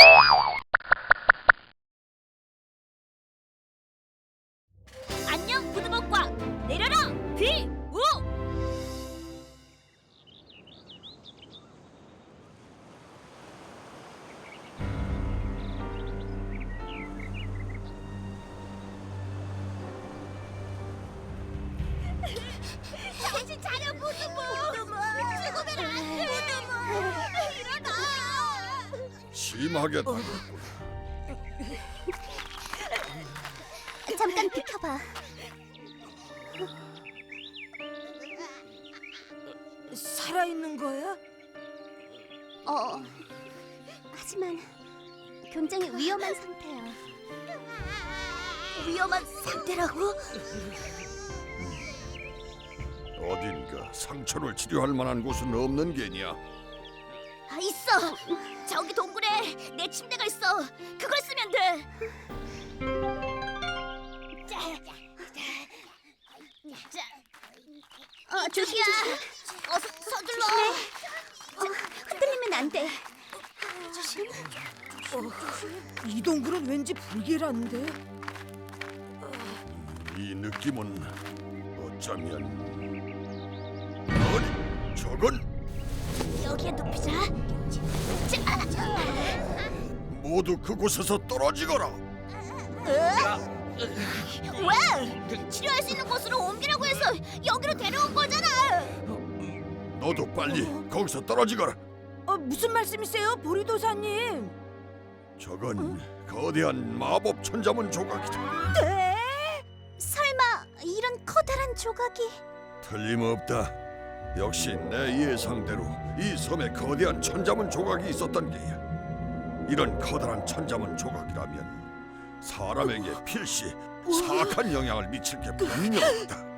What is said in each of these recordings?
oh no no 심하게 다녔구나. 잠깐 비켜봐. 살아있는 거야? 어. 하지만 굉장히 위험한 상태야. 위험한 상태라고? 어딘가 상처를 치료할 만한 곳은 없는 게냐? 아 있어. 저기 동굴에 내 침대가 있어. 그걸 쓰면 돼. 자, 자, 자, 어, 조심 야, 조심. 어서 서둘러. 어, 흔들리면 안 돼. 이 동굴은 왠지 불길한데? 이 느낌은 어쩌면 아니 저건 여기에 눕히자 자, 모두 그곳에서 떨어지거라. 왜? 치료할 수 있는 곳으로 옮기라고 해서 여기로 데려온 거잖아 너도 빨리 거기서 떨어지거라. 어, 무슨 말씀이세요 보리도사님 저건 거대한 마법 천자문 조각이다. 네? 설마 이런 커다란 조각이 틀림없다. 역시 내 예상대로 이 섬에 거대한 천자문 조각이 있었던 게야. 이런 커다란 천자문 조각이라면 사람에게 필시 사악한 영향을 미칠 게 분명하다.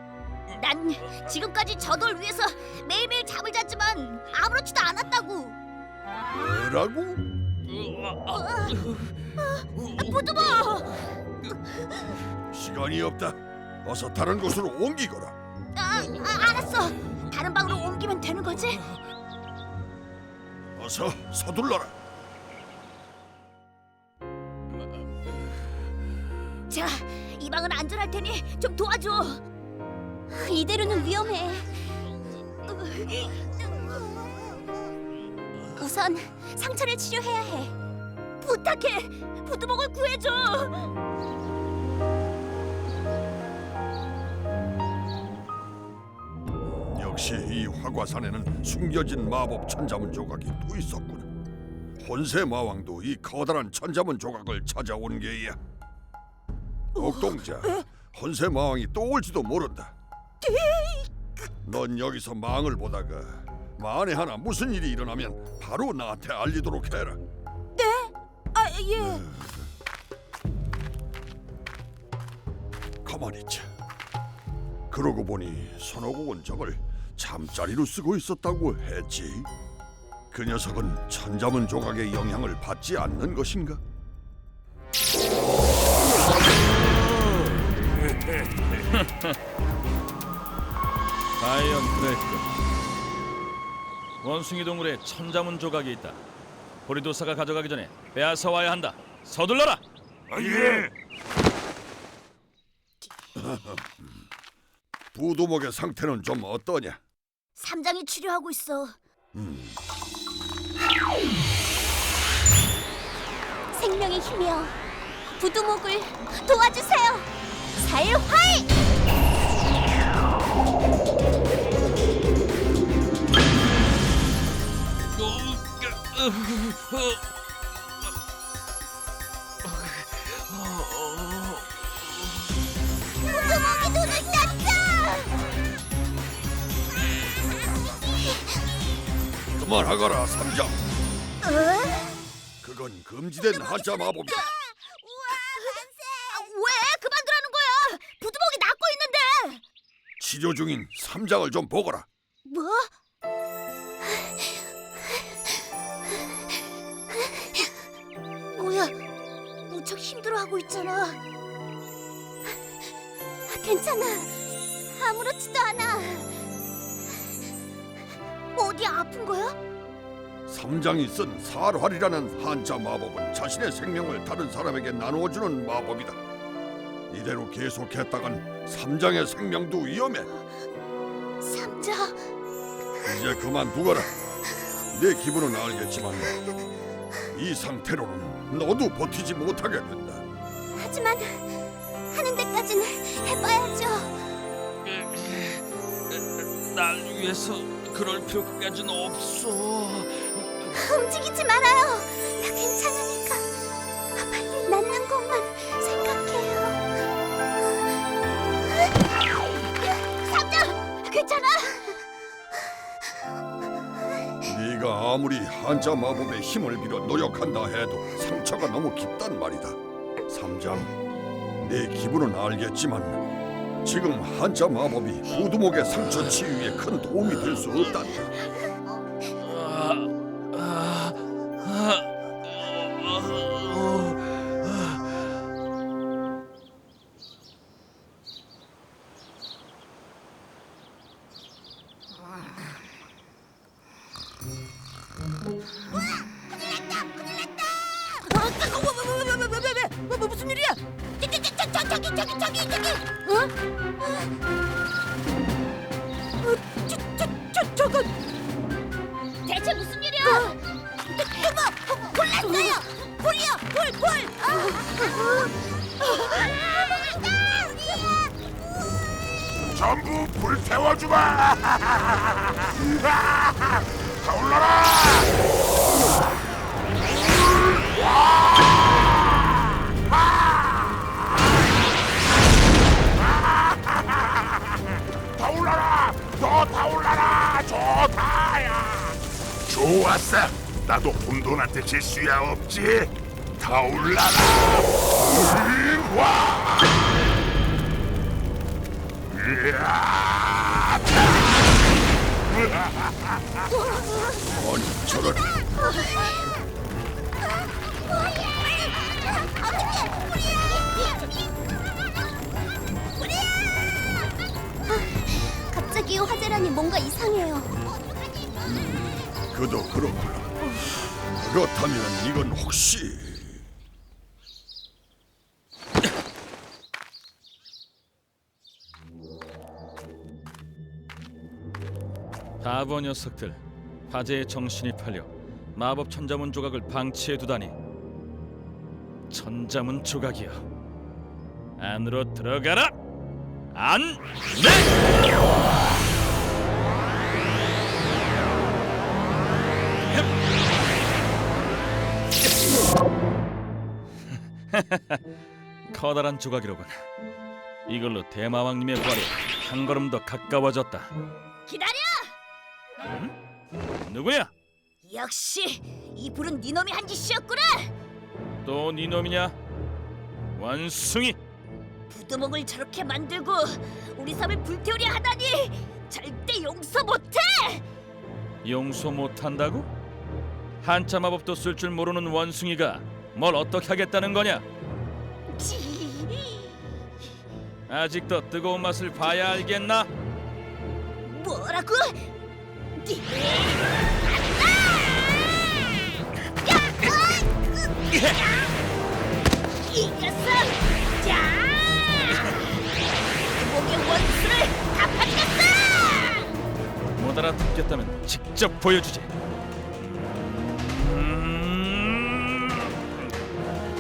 난 지금까지 저돌 위해서 매일매일 잠을 잤지만 아무렇지도 않았다고 뭐라고? 부두모 시간이 없다. 어서 다른 곳으로 옮기거라. 아, 아, 알았어 다른 방으로 옮기면 되는 거지? 어서 서둘러라. 자, 이 방은 안전할 테니 좀 도와줘. 이대로는 위험해. 우선 상처를 치료해야 해. 부탁해, 부두목을 구해줘. 역시 이 화과산에는 숨겨진 마법 천자문 조각이 또 있었구나. 혼세 마왕도 이 커다란 천자문 조각을 찾아온 게야. 옥동자, 혼세 마왕이 또 올지도 모른다. 넌 여기서 망을 보다가 만에 하나 무슨 일이 일어나면 바로 나한테 알리도록 해라. 아 예. 가만히 있자. 그러고 보니 손오공은 저걸 잠자리로 쓰고 있었다고 했지. 그 녀석은 천자문 조각의 영향을 받지 않는 것인가? 과연 그랬군. 원숭이 동굴에 천자문 조각이 있다. 보리도사가 가져가기 전에 빼앗아 와야 한다. 서둘러라. 부두목의 상태는 좀 어떠냐? 삼장이 치료하고 있어. 생명의 힘이여 부두목을 도와주세요. 살활! 부두목이 그만하거라 삼장. 그건 금지된 한자 마법이다. 아, 왜 그만두라는 거야? 부두목이 낫고 있는데. 치료 중인 삼장을 좀 보거라. 뭐? 뭐야? 무척 힘들어하고 있잖아. 괜찮아. 아무렇지도 않아. 어디 아픈 거야? 삼장이 쓴 살활이라는 한자 마법은 자신의 생명을 다른 사람에게 나누어주는 마법이다. 이대로 계속했다간 삼장의 생명도 위험해. 삼자. 이제 그만 두거라. 내 기분은 알겠지만 이 상태로는 너도 버티지 못하게 된다. 하지만 하는 데까지는 해봐야죠. 날 위해서 그럴 필요까지는 없어. 움직이지 말아요. 나 괜찮으니까. 빨리 낫는 것만 생각해요. 삼장 괜찮아? 네가 아무리 한자 마법의 힘을 빌어 노력한다 해도 상처가 너무 깊단 말이다. 삼장, 내 기분은 알겠지만 지금 한자 마법이 부두목의 상처 치유에 큰 도움이 될 수 없단다. 저, 저건 대체 무슨 일이야? 어머, 골랐어요. 볼이요, 볼, 볼. 전부 불태워주마! 타올라라! 타 좋았어! 나도 혼돈한테 질 수야 없지! 타올라라! 와! 아니 저런 갑자기 화재라니 뭔가 이상해요. 그도 그렇구나. 그렇다면 이건 혹시 바보 녀석들 화재에 정신이 팔려 마법 천자문 조각을 방치해 두다니. 천자문 조각이여 안으로 들어가라! 안내 커다란 조각이로군 이걸로 대마왕님의 부활에 한 걸음 더 가까워졌다 기다려! 누구야? 역시 이 불은 네 놈이 한 짓이었구나. 또 니놈이냐? 원숭이 부두목을 저렇게 만들고 우리 섬을 불태우려 하다니 절대 용서 못해. 용서 못한다고? 한자 마법도 쓸 줄 모르는 원숭이가 뭘 어떻게 하겠다는 거냐? 아직도 뜨거운 맛을 봐야 알겠나? 뭐라고? 이 녀석! 자! 목의 원수를 갚아주겠어! 못 알아듣겠다면 직접 보여주지. 음...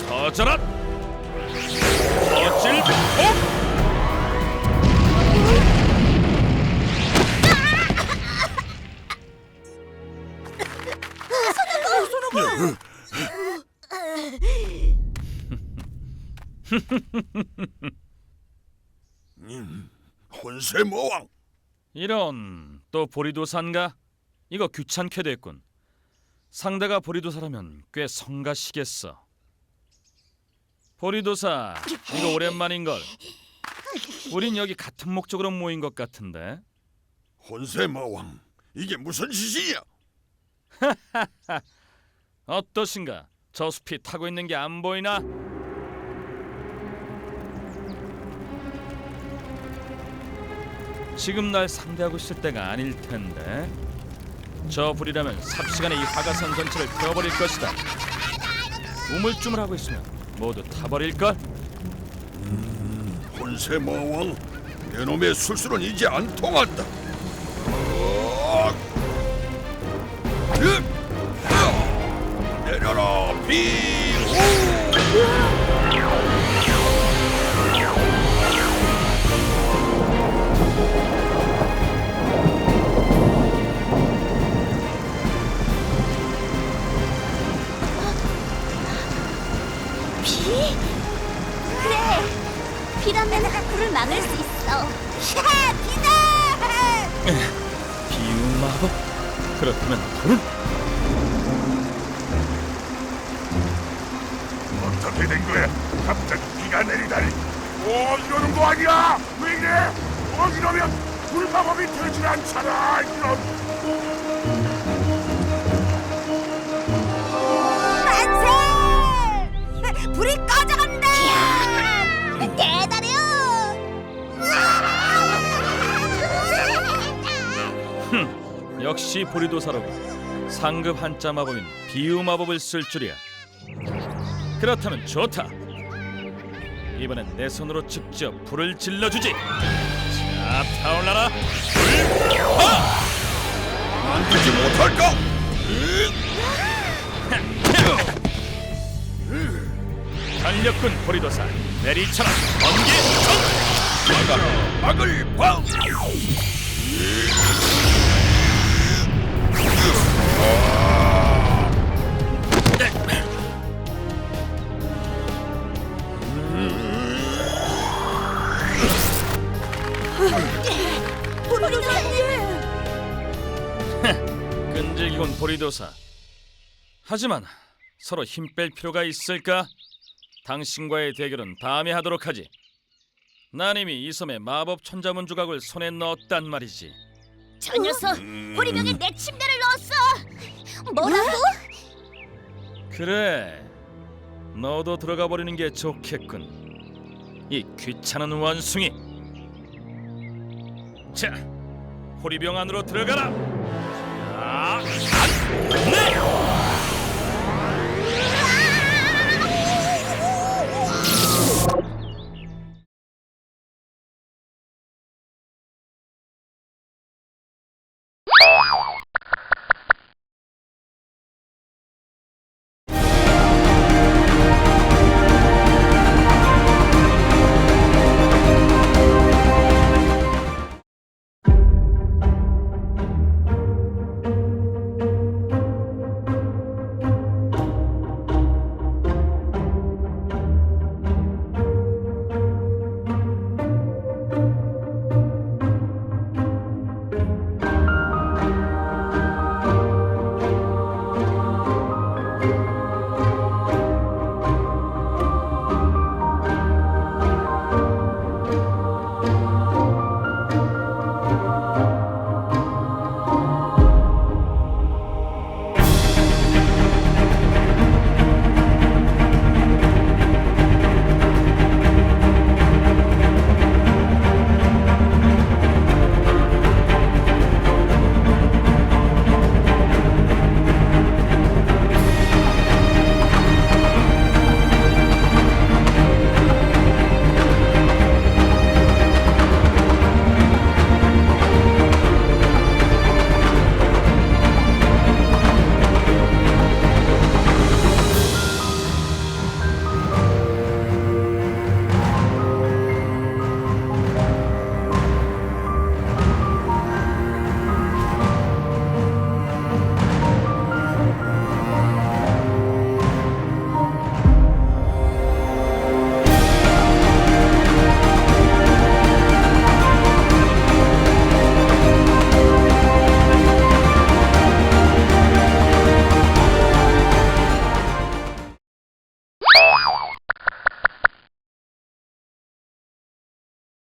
터져라! 터질 복! 혼세 모왕 이런 또 보리도사인가? 이거 귀찮게 됐군. 상대가 보리도사라면 꽤 성가시겠어. 보리도사, 이거 오랜만인 걸. 우린 여기 같은 목적으로 모인 것 같은데. 혼세 마왕 이게 무슨 짓이야? 어떠신가? 저 숲이 타고 있는 게 안 보이나? 지금 날 상대하고 있을 때가 아닐 텐데. 저 불이라면 삽시간에 이 화가산 전체를 태워버릴 것이다. 우물쭈물하고 있으면 모두 타버릴 걸. 혼세 마왕 내 놈의 술수는 이제 안 통한다. 어! 으! 으! 내려라 비호! 비? 그래. 비라면 불을 막을 수 있어. 비다! 비움 마법? 그렇다면 불은? 어떻게 된 거야? 갑자기 비가 내리다니. 오 이러는 거 아니야? 왜 이래? 어 이러면 불마법이 되질 않잖아. 이런. 역시 보리도사로군. 상급 한자 마법인 비움 마법을 쓸 줄이야. 그렇다면 좋다. 이번엔 내 손으로 직접 불을 질러주지. 자, 타올라라. 만들지 못할까? 달렸군 보리도사. 내리쳐라. 번개 전. 막아라 막을 광! 끈질기군 보리도사. 하지만 서로 힘 뺄 필요가 있을까? 당신과의 대결은 다음에 하도록 하지. 난 이미 이 섬에 마법 천자문 조각을 손에 넣었단 말이지. 저 녀석 호리병에 내 침대를 넣었어. 뭐라고? 그래, 너도 들어가 버리는 게 좋겠군. 이 귀찮은 원숭이. 자, 호리병 안으로 들어가라. 자, 안, 네.